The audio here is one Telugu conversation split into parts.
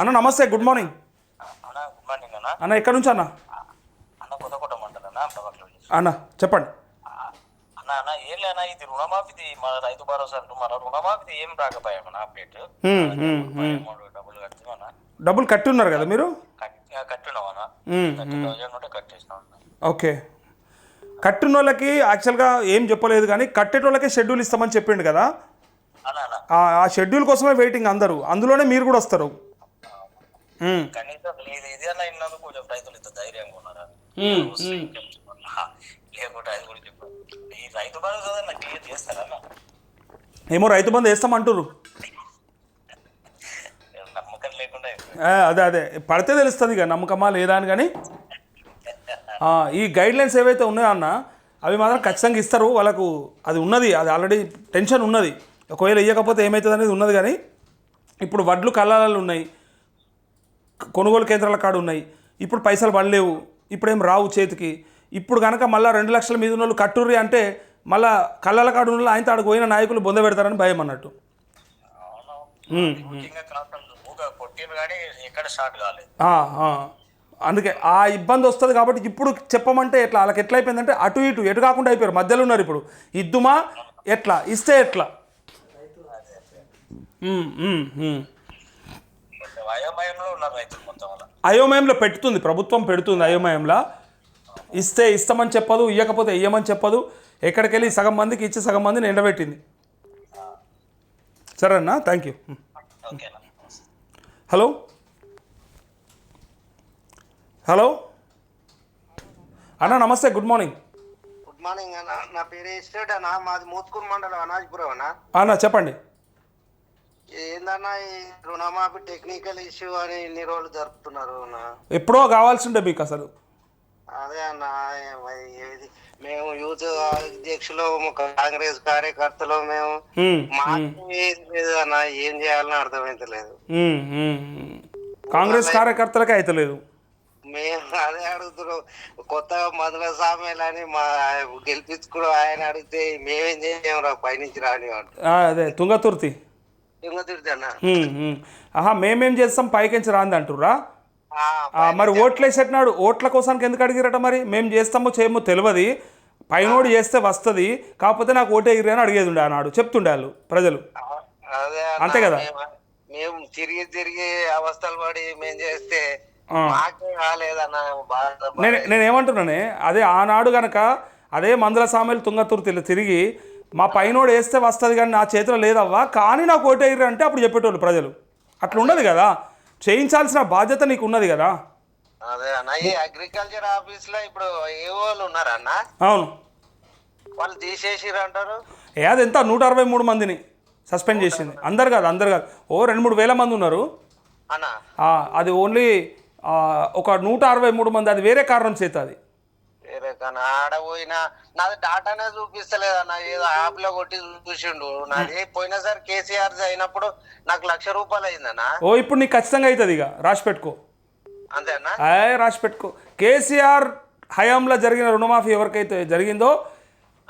అన్న నమస్తే గుడ్ మార్నింగ్ అన్న గుడ్ మార్నింగ్ అన్న. అన్న ఎక్కడి నుంచి అన్న? అన్న చెప్పండి. అన్న అన్న ఏం లేనా ఇది రుణమాఫీది మన రైతు భరోసా అంటూ మన రుణమాఫీది ఏం అప్డేట్. డబ్బులు కట్టినా డబ్బులు కట్టి ఉన్నారు కదా మీరు? కట్టేసినాం ఓకే. కట్టిన వాళ్ళకి యాక్చువల్గా ఏం చెప్పలేదు కానీ కట్టేటోళ్ళకే షెడ్యూల్ ఇస్తామని చెప్పిండు కదా? ఆ- షెడ్యూల్ కోసమే వెయిటింగ్ అందరూ. అందులోనే మీరు కూడా వస్తారు. కనీసం ఇది అన్న ఇన్నందుకు కొంచెం రైతులు ఇంత ధైర్యంగా ఉన్నారా. లేకుంటే అది కూడా చెప్పు ఈ రైతు భరోసా అన్న క్లియర్ చేస్తారా ఏమో రైతు బంధు వేస్తామంటారు నమ్మకం లేకుండా అదే అదే. పడితే తెలుస్తుంది ఇక నమ్మకమా లేదా అని కానీ. ఈ గైడ్ లైన్స్ ఏవైతే ఉన్నాయో అన్న అవి మాత్రం ఖచ్చితంగా ఇస్తారు. వాళ్ళకు అది ఉన్నది అది ఆల్రెడీ టెన్షన్ ఉన్నది. ఒకవేళ ఇవ్వకపోతే ఏమవుతుంది అనేది ఉన్నది కానీ ఇప్పుడు వడ్లు కళ్ళాలలో ఉన్నాయి. కొనుగోలు కేంద్రాల కాడ ఉన్నాయి. ఇప్పుడు పైసలు పడలేవు. ఇప్పుడేం రావు చేతికి. ఇప్పుడు కనుక మళ్ళీ రెండు లక్షల మీద ఉన్న వాళ్ళు కట్టుర్రి అంటే మళ్ళా కళ్ళల కాడు ఉన్న ఆయనతో ఆడికి పోయిన నాయకులు బొంద పెడతారని భయం అన్నట్టు. అందుకే ఆ ఇబ్బంది వస్తుంది కాబట్టి ఇప్పుడు చెప్పమంటే ఎట్లా? వాళ్ళకి ఎట్లా అయిపోయిందంటే అటు ఇటు ఎటు కాకుండా అయిపోయారు. మధ్యలో ఉన్నారు ఇప్పుడు. ఇద్దుమా? ఎట్లా? ఇస్తే ఎట్లా? అయోమయంలో ఉన్నారు రైతులు మొత్తం వల్ల అయోమయంలో పెడుతుంది ప్రభుత్వం పెడుతుంది అయోమయంలో. ఇస్తే ఇస్తామని చెప్పదు ఇవ్వకపోతే ఇయ్యమని చెప్పదు. ఎక్కడికి వెళ్ళి సగం మందికి ఇచ్చి సగం మందిని ఎండబెట్టింది. సరేనా? థ్యాంక్ యూ హలో హలో అన్న నమస్తే గుడ్ మార్నింగ్ గుడ్ మార్నింగ్ అన్న. నా పేరు ఎస్టేట్ అన్న. మాది మోత్కూరు మండలం అనాజ్పురం అన్న. అన్న చెప్పండి. ఏందన్నా ఈ రుణమాఫీ టెక్నికల్ ఇష్యూ అని ఇన్ని రోజులు జరుపుతున్నారు అన్న. ఎప్పుడో కావాల్సిండే మీకు అసలు. అదే అన్న ఏది? మేము యూత్ అధ్యక్షులు కాంగ్రెస్ కార్యకర్తలు మేము మాకు ఏది లేదు అన్న ఏం చేయాలని అర్థమైతలేదు. కాంగ్రెస్ కార్యకర్తలకే అయితలేదు. మేము అదే అడుగుతున్నాం. కొత్తగా మధుర సామెలని మా గెలిపించుకోవడం ఆయన అడిగితే మేమేం చేయలేము రా పైనుంచి రాని ఆ, అదే తుంగతుర్తి. ఆహా మేమేం చేస్తాం? పైకించి రాంది అంటుర్రా? మరి ఓట్లు వేసేటనాడు ఓట్ల కోసానికి ఎందుకు అడిగిరట మరి? మేము చేస్తామో చేయమో తెలియదు పైనోడు చేస్తే వస్తుంది. కాకపోతే నాకు ఓటే ఎగిరి అని అడిగేది ఉండే ఆనాడు. చెప్తుండే వాళ్ళు ప్రజలు. అంతే కదా? మేము- తిరిగి తిరిగి అవస్థలు పడి మేము చేస్తే నేను నేను ఏమంటున్నానే అదే ఆనాడు గనక అదే మందుల సామెలు తుంగతుర్తిలో తిరిగి మా పైనోడు వేస్తే వస్తుంది కానీ నా చేతిలో లేదవ్వా? కానీ నాకు ఓటేయరు అంటే అప్పుడు చెప్పేటోళ్ళు ప్రజలు. అట్లా ఉండదు కదా. చేయించాల్సిన బాధ్యత నీకు ఉన్నది కదా. అదే అన్న ఈ అగ్రికల్చర్ ఆఫీస్లో ఇప్పుడు ఏ వాళ్ళు ఉన్నారన్న అవును. వాళ్ళు తీసేసిర్రు అంటారు? ఏ అది ఎంత? నూట అరవై మూడు మందిని సస్పెండ్ చేసింది. అందరు కాదు అందరు కాదు. ఓ రెండు మూడు వేల మంది ఉన్నారు. అన్న. అది ఓన్లీ ఒక నూట అరవై మూడు మంది. అది వేరే కారణం చేత అది. కానీ ఆడ పోయినా నాది డాటానే చూపిస్తలేదన్న ఏదో యాప్లో కొట్టి చూసిండు నాది పోయినసారి కేసీఆర్ అయినప్పుడు నాకు లక్ష రూపాయలు అయిందన్న. ఓ ఇప్పుడు నీకు ఖచ్చితంగా అవుతుంది ఇక. రాసి పెట్టుకో. అంతేనా? రాసి పెట్టుకో. కేసీఆర్ హయాంలో జరిగిన రుణమాఫీ ఎవరికైతే జరిగిందో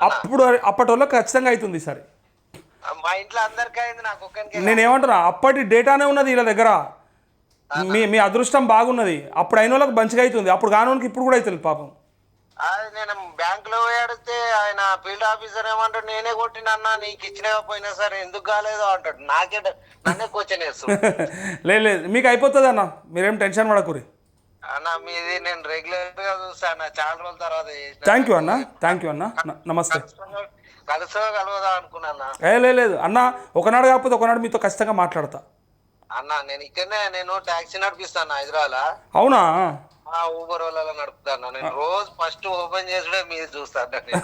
అప్పుడు అప్పటి వాళ్ళకి ఖచ్చితంగా అవుతుంది సరే. మా ఇంట్లో అందరికీ అయింది నాకు ఒక్కరికి నేను ఏమంటున్నా అప్పటి డేటానే ఉన్నది వీళ్ళ దగ్గర. మీ మీ అదృష్టం బాగున్నది. అప్పుడు అయిన వాళ్ళకి మంచిగా అవుతుంది అప్పుడు కానోనికి ఇప్పుడు కూడా అవుతుంది పాపం. అది నేను బ్యాంక్లో అడిగితే ఆయన ఫీల్డ్ ఆఫీసర్ ఏమంటాడు నేనే కొట్టినన్నా నీకు ఇచ్చినగా పోయినా సరే ఎందుకు కాలేదో? అంటాడు. నాకే నన్నే క్వశ్చన్ లేదు లేదు మీకు అయిపోతుంది అన్న. మీరేం టెన్షన్ పడకూరి అన్న మీది నేను రెగ్యులర్గా చూస్తాను చాలా రోజుల తర్వాత. థ్యాంక్ యూ అన్న. థ్యాంక్ యూ అన్న. నమస్తే. కలుసో కలవదా అనుకున్నా ఏ లేదు లేదు. అన్న ఒకనాడు కాకపోతే ఒకనాడు మీతో ఖచ్చితంగా మాట్లాడతా. అన్న నేను ఇక్కడనే నేను టాక్సీ నడిపిస్తాను హైదరాబాద్ అవునా? ఊబర్ వాళ్ళలో నడుపుతాను నేను రోజు ఫస్ట్ ఓపెన్ చేసుడే మీరు చూస్తాను నేను.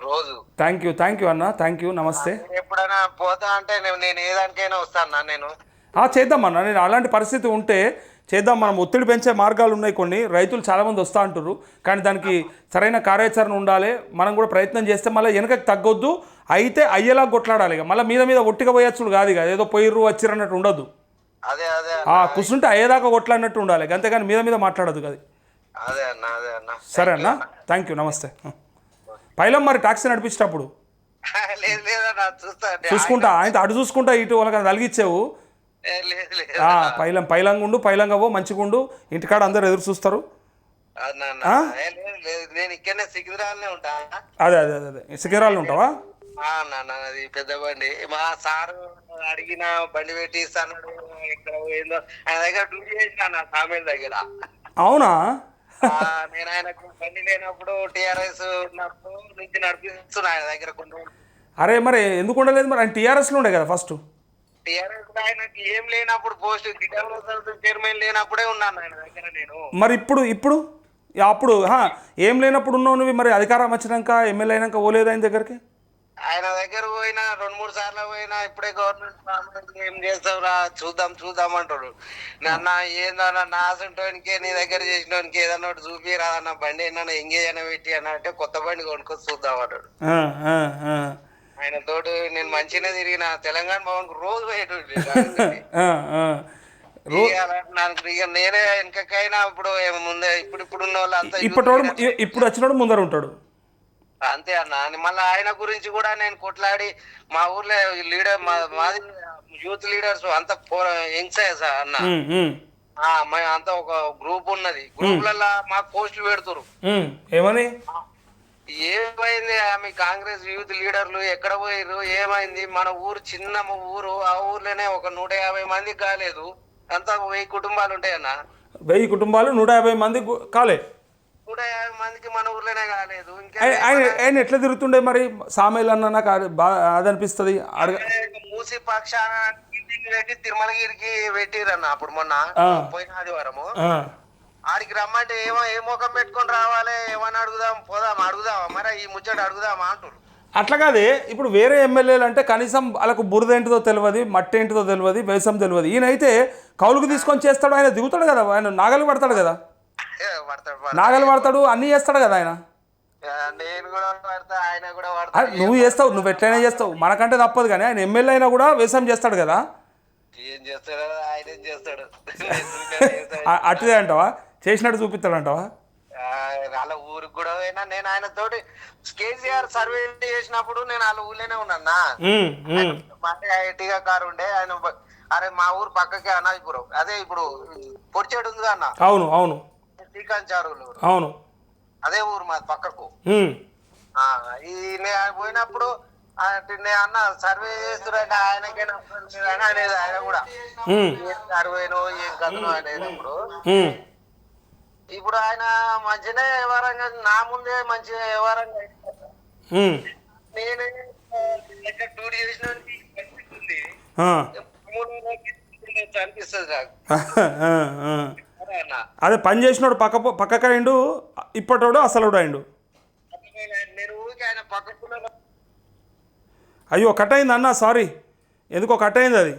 రోజు. థ్యాంక్ యూ థ్యాంక్ యూ అన్న థ్యాంక్ యూ నమస్తే. ఎప్పుడైనా పోతా అంటే నేను ఏ దానికైనా వస్తాను నేను. ఆ, చేద్దాం అన్న. నేను అలాంటి పరిస్థితి ఉంటే చేద్దాం. మనం ఒత్తిడి పెంచే మార్గాలు ఉన్నాయి కొన్ని. రైతులు చాలామంది వస్తూ అంటారు కానీ దానికి సరైన కార్యాచరణ ఉండాలి. మనం కూడా ప్రయత్నం చేస్తే మళ్ళీ వెనకకి తగ్గొద్దు. అయితే అయ్యేలా కొట్లాడాలి ఇక. మళ్ళీ మీద మీద ఒట్టిగా పోయచ్చుడు కాదు ఇక. ఏదో పోయిర్రు వచ్చిర్రు అన్నట్టు ఉండదు. కూర్చుంటే అయ్యేదాకా కొట్లాడినట్టు ఉండాలి. అంతేగాని మీద మీద మాట్లాడదు కదా అదే అన్న అదే అన్న. సరే అన్న. థ్యాంక్ యూ నమస్తే. పైలం మరి టాక్సీ నడిపించేటప్పుడు? చూసుకుంటా ఆయన అటు చూసుకుంటా ఇటు వాళ్ళకి ఆ, పైలం పైలంగా ఉండు పైలంగా పో మంచిగా ఉండు. ఇంటికాడ అందరు ఎదురు చూస్తారు. అదే అదే అదే సికిరాలు ఉంటావా? నాన్న అది పెద్ద బండి. మా సారు అడిగిన బండి పెట్టి ఇక్కడ పోయిందో ఆయన దగ్గర డ్యూటీ చేసిన నా సామెల దగ్గర. అవునా? నేను ఆయనకు బండి లేనప్పుడు టిఆర్ఎస్ ఉన్నప్పుడు నుంచి నడిపిస్తున్నా ఆయన దగ్గర కొన్ని. అరే మరి ఎందుకు ఉండలేదు మరి? ఆయన టీఆర్ఎస్లో ఉండే కదా ఫస్ట్. టిఆర్ఎస్ ఆయనకి ఏం లేనప్పుడు పోస్ట్ చైర్మన్ లేనప్పుడే ఉన్నాను ఆయన దగ్గర నేను. మరి ఇప్పుడు ఇప్పుడు? అప్పుడు ఏం లేనప్పుడు ఉన్నావు నువ్వు? మరి అధికారం వచ్చినాక ఎమ్మెల్యే అయినాక పోలేదు ఆయన దగ్గరికి? ఆయన దగ్గర పోయినా రెండు మూడు సార్లు పోయినా ఇప్పుడే గవర్నమెంట్ ఏం చేస్తావురా చూద్దాం చూద్దాం అంటాడు. నాన్న ఏందన్నా నా అసంటోనికే నీ దగ్గర చేసినోనికి ఏదన్నా ఒకటి చూపి రాదన్న బండి ఏమన్నా ఎంగేజ్ అయినా పెట్టి అన్న అంటే కొత్త బండి కొనుక్కొని చూద్దాం అంటాడు. ఆయన తోడు నేను మంచిగానే తిరిగిన తెలంగాణ భవన్కు రోజు పోయేటోడి నేనే వెనకకైనా ఇప్పుడు ముందే ఇప్పుడు ఇప్పుడు ఉన్న వాళ్ళు అంతా ఇప్పుడు వచ్చినోడు ముందర ఉంటాడు. అంతే అన్న. అని మళ్ళీ ఆయన గురించి కూడా నేను కొట్లాడి మా ఊర్లో లీడర్ మాది యూత్ లీడర్స్ అంత యంగ్స్టర్స్ అన్న. మా అంతా ఒక గ్రూప్ ఉన్నది. గ్రూప్లలో మాకు పోస్టులు పెడుతురు. ఏమని? ఏమైంది ఆ మీ కాంగ్రెస్ యూత్ లీడర్లు ఎక్కడ పోయిర్రు? ఏమైంది? మన ఊరు చిన్న ఊరు ఆ ఊర్లోనే ఒక నూట యాభై మంది కాలేదు. అంతా వెయ్యి కుటుంబాలు ఉంటాయన్న. వెయ్యి కుటుంబాలు నూట యాభై మంది గు- కాలే. నూట యాభై మందికి మన ఊర్లోనే కాలేదు. ఇంకా ఆయన ఎట్లా తిరుగుతుండే మరి? సామేలు అన్న నాకు అది అడగ మూసి ఇంటికి పెట్టి తిరుమలగిరికి పెట్టిరన్న అప్పుడు మొన్న. పోయిన ఆదివారము. ఆడికి రమ్మంటే ఏమో ఏ ముఖం పెట్టుకొని రావాలి ఏమని అడుగుదాం పోదాం అడుగుదామా? మరి ఈ ముచ్చట అడుగుదామా అంటారు అట్లా కాదే ఇప్పుడు వేరే ఎమ్మెల్యేలు అంటే కనీసం వాళ్ళకు బురద ఏంటిదో తెలియదు మట్టి ఏంటిదో తెలియదు వ్యవసాయం తెలియదు. ఈయన అయితే కౌలుకు తీసుకొని చేస్తాడు ఆయన దిగుతాడు కదా ఆయన నాగలు పడతాడు కదా. నాగలు పడతాడు అన్నీ చేస్తాడు కదా ఆయన? నేను కూడా పడతా ఆయన కూడా పడతా నువ్వు చేస్తావు నువ్వు ఎట్లయినా చేస్తావు. మనకంటే తప్పదు కానీ ఆయన ఎమ్మెల్యే అయినా కూడా వ్యవసాయం చేస్తాడు కదా? ఏం చేస్తాడు ఆయన చేస్తాడు? అట్టిదే అంటావా? చేసినట్టు చూపిస్తాడు అంటావా వాళ్ళ ఊరికి కూడా పోయినా నేను ఆయన తోటి కేసీఆర్ సర్వే చేసినప్పుడు నేను వాళ్ళ ఊర్లోనే ఉన్నానా మాది ఐటీగా కారు ఉండే ఆయన అరే మా ఊరు పక్కకే అనాజిపురం. అదే ఇప్పుడు పొడిచేడు ఉంది అన్న. అవును అవును. శ్రీకాంత్ చారువులు అవును. అదే ఊరు మాది పక్కకు. ఈ నేను పోయినప్పుడు నేను అన్న సర్వే చేస్తురంటే ఆయనకైనా అని అనేది ఆయన కూడా. సర్వేనో ఏం కథనో అనేటప్పుడు. ఇప్పుడు ఆయన మంచిగానే వ్యవహారంగా నా ముందే మంచిగా వ్యవహారంగా నేను టూర్ చేసిన అనిపిస్తుంది నాకు. అదే పని చేసినోడు పక్క పక్కకైండు ఇప్పటోడు అసలుడు అయిండు. అయ్యో కట్ అయింది అన్న సారీ. ఎందుకో కట్ అయింది అది.